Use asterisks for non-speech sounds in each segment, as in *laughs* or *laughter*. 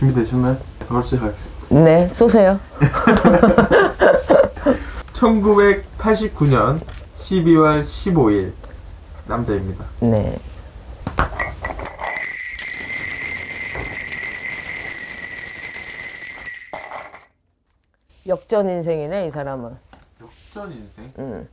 준비되셨나요? 바로 시작하겠습니다. 네, 쏘세요. 1989년 12월 15일 남자입니다. 네. 역전 인생이네, 이 사람은. 역전 인생?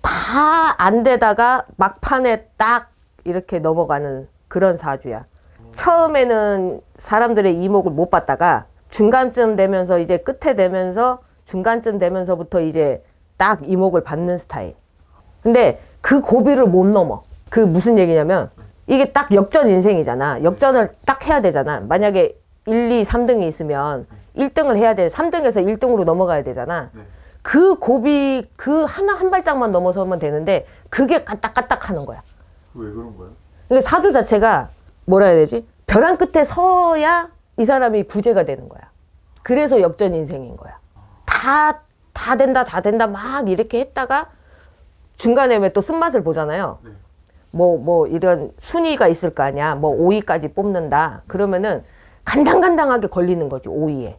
다안 되다가 막판에 딱 이렇게 넘어가는 그런 사주야. 처음에는 사람들의 이목을 못 받다가 중간쯤 되면서 이제 끝에 되면서 중간쯤 되면서부터 이제 딱 이목을 받는 스타일. 근데 그 고비를 못 넘어. 그 무슨 얘기냐면 이게 딱 역전 인생이잖아. 역전을 딱 해야 되잖아. 만약에 1, 2, 3등이 있으면 1등을 해야 돼. 3등에서 1등으로 넘어가야 되잖아. 네. 그 고비 그 하나 한 발짝만 넘어서면 되는데 그게 까딱까딱 하는 거야. 왜 그런 거예요? 그러니까 사주 자체가 뭐라 해야 되지? 벼랑 끝에 서야 이 사람이 구제가 되는 거야. 그래서 역전 인생인 거야. 다, 다 된다, 다 된다, 막 이렇게 했다가 중간에 왜 또 쓴맛을 보잖아요. 네. 뭐, 뭐, 이런 순위가 있을 거 아니야. 뭐, 5위까지 뽑는다. 그러면은 간당간당하게 걸리는 거지, 5위에.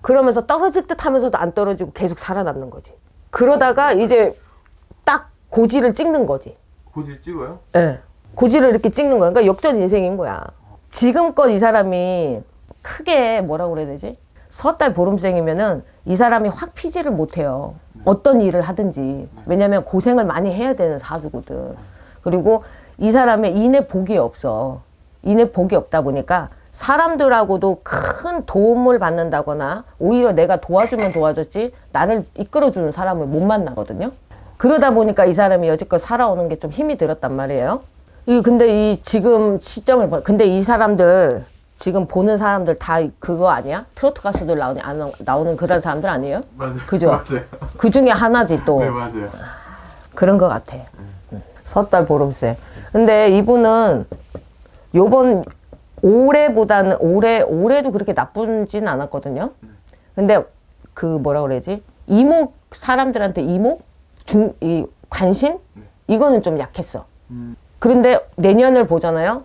그러면서 떨어질 듯 하면서도 안 떨어지고 계속 살아남는 거지. 그러다가 이제 딱 고지를 찍는 거지. 고질 찍어요? 예. 고지를 이렇게 찍는 거야. 그러니까 역전 인생인 거야. 지금껏 이 사람이 크게 뭐라고 그래야 되지? 섣달 보름생이면은 이 사람이 확 피지를 못해요. 어떤 일을 하든지. 왜냐면 고생을 많이 해야 되는 사주거든. 그리고 이 사람의 인의 복이 없어. 인의 복이 없다 보니까 사람들하고도 큰 도움을 받는다거나 오히려 내가 도와주면 도와줬지 나를 이끌어주는 사람을 못 만나거든요. 그러다 보니까 이 사람이 여지껏 살아오는 게 좀 힘이 들었단 말이에요. 이 근데 이 지금 시점을 봐. 근데 이 사람들 지금 보는 사람들 다 그거 아니야? 트로트 가수들 나오는 안 나- 나오는 그런 사람들 아니에요? 맞아요. 그죠? 맞아요. 그 중에 하나지 또 네, 맞아요. 그런 것 같아. 음. 섣달 보름새. 근데 이분은 요번 올해보다는 올해 올해도 그렇게 나쁘진 않았거든요. 근데 그 뭐라 그러지? 이목 사람들한테 이목 중 이 관심 이거는 좀 약했어. 음. 그런데 내년을 보잖아요.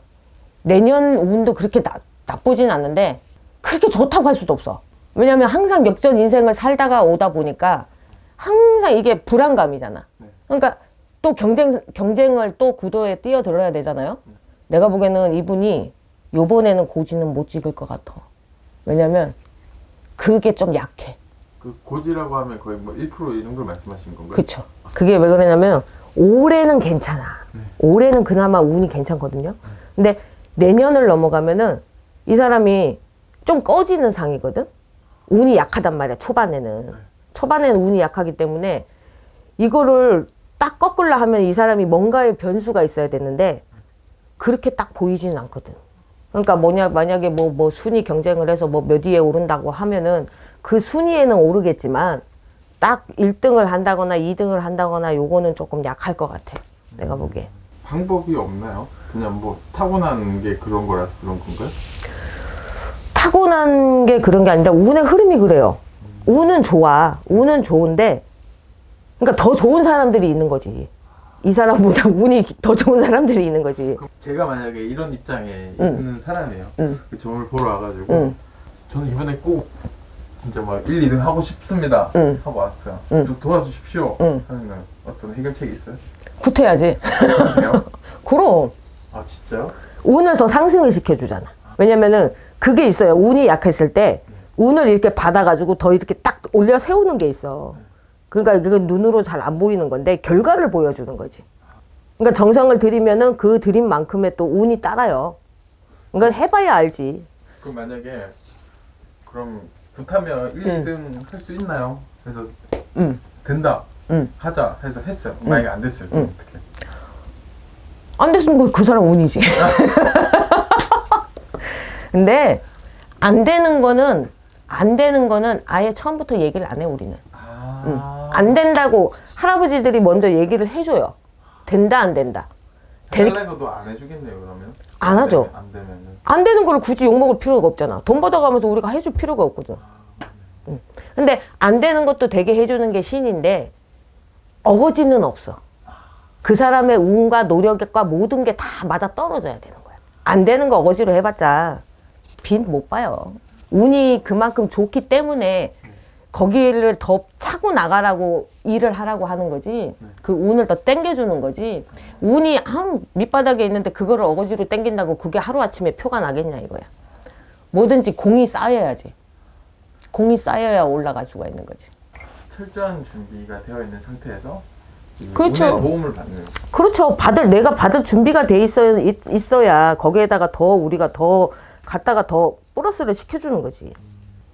내년 운도 그렇게 나, 나쁘진 않은데 그렇게 좋다고 할 수도 없어. 왜냐면 항상 역전 인생을 살다가 오다 보니까 항상 이게 불안감이잖아. 그러니까 또 경쟁, 경쟁을 또 구도에 뛰어들어야 되잖아요. 내가 보기에는 이분이 요번에는 고지는 못 찍을 것 같아. 왜냐면 그게 좀 약해. 그 고지라고 하면 거의 뭐 1% 이런 걸 말씀하신 건가요? 그쵸. 그게 왜 그러냐면 올해는 괜찮아. 올해는 그나마 운이 괜찮거든요. 근데 내년을 넘어가면은 이 사람이 좀 꺼지는 상이거든. 운이 약하단 말이야. 초반에는. 초반에는 운이 약하기 때문에 이거를 딱 꺾으려 하면 이 사람이 뭔가의 변수가 있어야 되는데 그렇게 딱 보이지는 않거든. 그러니까 뭐냐 만약에 뭐뭐 순위 경쟁을 해서 뭐 몇 위에 오른다고 하면은 그 순위에는 오르겠지만 딱 1등을 한다거나 2등을 한다거나 요거는 조금 약할 것 같아. 내가 보기에. 방법이 없나요? 그냥 뭐 타고난 게 그런 거라서 그런 건가요? 타고난 게 그런 게 아니라 운의 흐름이 그래요. 운은 좋아. 운은 좋은데 그러니까 더 좋은 사람들이 있는 거지. 이 사람보다 *laughs* 운이 더 좋은 사람들이 있는 거지. 그럼 제가 만약에 이런 입장에 있는 사람이에요. 응. 그 점을 보러 와가지고 응. 저는 이번에 꼭 진짜 막 1, 2등 하고 싶습니다. 응. 하고 왔어요. 응. 좀 도와주십시오. 응. 하면 어떤 해결책이 있어요? 그래요? *laughs* 그럼 아 진짜요? 운을 더 상승을 시켜주잖아. 왜냐면은 그게 있어요. 운이 약했을 때 운을 이렇게 받아가지고 더 이렇게 딱 올려 세우는 게 있어. 그러니까 그건 눈으로 잘 안 보이는 건데 결과를 보여주는 거지. 그러니까 정성을 들이면은 그 들인 만큼의 또 운이 따라요. 그러니까 해봐야 알지. 그럼 만약에 그럼 굿하면 1, 2등 할 수 있나요? 그래서 응. 된다. 응. 하자 해서 했어요. 만약에 안 됐어요. 그럼 어떻게? 안 됐으면 그- 그 사람 운이지. *laughs* 근데 안 되는 거는 안 되는 거는 아예 처음부터 얘기를 안 해 우리는. 아. 안 된다고 할아버지들이 먼저 얘기를 해줘요. 된다 안 된다. 되, 달라고도 안 해주겠네요 그러면. 안 하죠. 되면- 안 되면은. 안 되는 걸 굳이 욕먹을 필요가 없잖아. 돈 받아가면서 우리가 해줄 필요가 없거든. 응. 근데 안 되는 것도 되게 해주는 게 신인데 어거지는 없어. 그 사람의 운과 노력과 모든 게 다 맞아 떨어져야 되는 거야. 안 되는 거 어거지로 해봤자 빈 못 봐요. 운이 그만큼 좋기 때문에 거기를 더 차고 나가라고 일을 하라고 하는 거지. 그 운을 더 땡겨주는 거지. 운이 한 밑바닥에 있는데 그거를 어거지로 땡긴다고 그게 하루아침에 표가 나겠냐 이거야. 뭐든지 공이 쌓여야지. 공이 쌓여야 올라갈 수가 있는 거지. 철저한 준비가 되어 있는 상태에서 이 그렇죠. 운의 도움을 받는 그렇죠. 받을 내가 받을 준비가 돼 있어 있, 있어야 거기에다가 더 우리가 더 갖다가 더 플러스를 시켜주는 거지.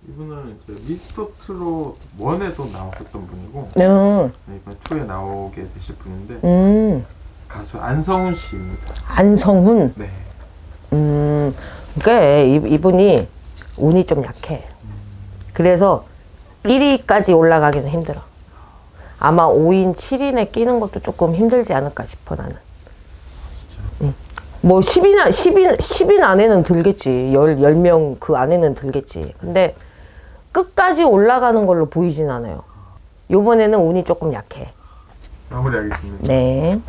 이분은 이제 미스터 트롯 1에도 나오셨던 분이고 음, 네, 이번 2에 나오게 되실 분인데 음, 가수 안성훈 씨입니다. 안성훈. 네. 음, 그러니까 이, 이분이 운이 좀 약해. 그래서 1위까지 올라가기는 힘들어. 아마 5인, 7인에 끼는 것도 조금 힘들지 않을까 싶어 나는. 음. 뭐 10인, 10인, 10인 안에는 들겠지. 10, 10명 그 안에는 들겠지. 근데 끝까지 올라가는 걸로 보이진 않아요. 요번에는 운이 조금 약해. 마무리하겠습니다. 네.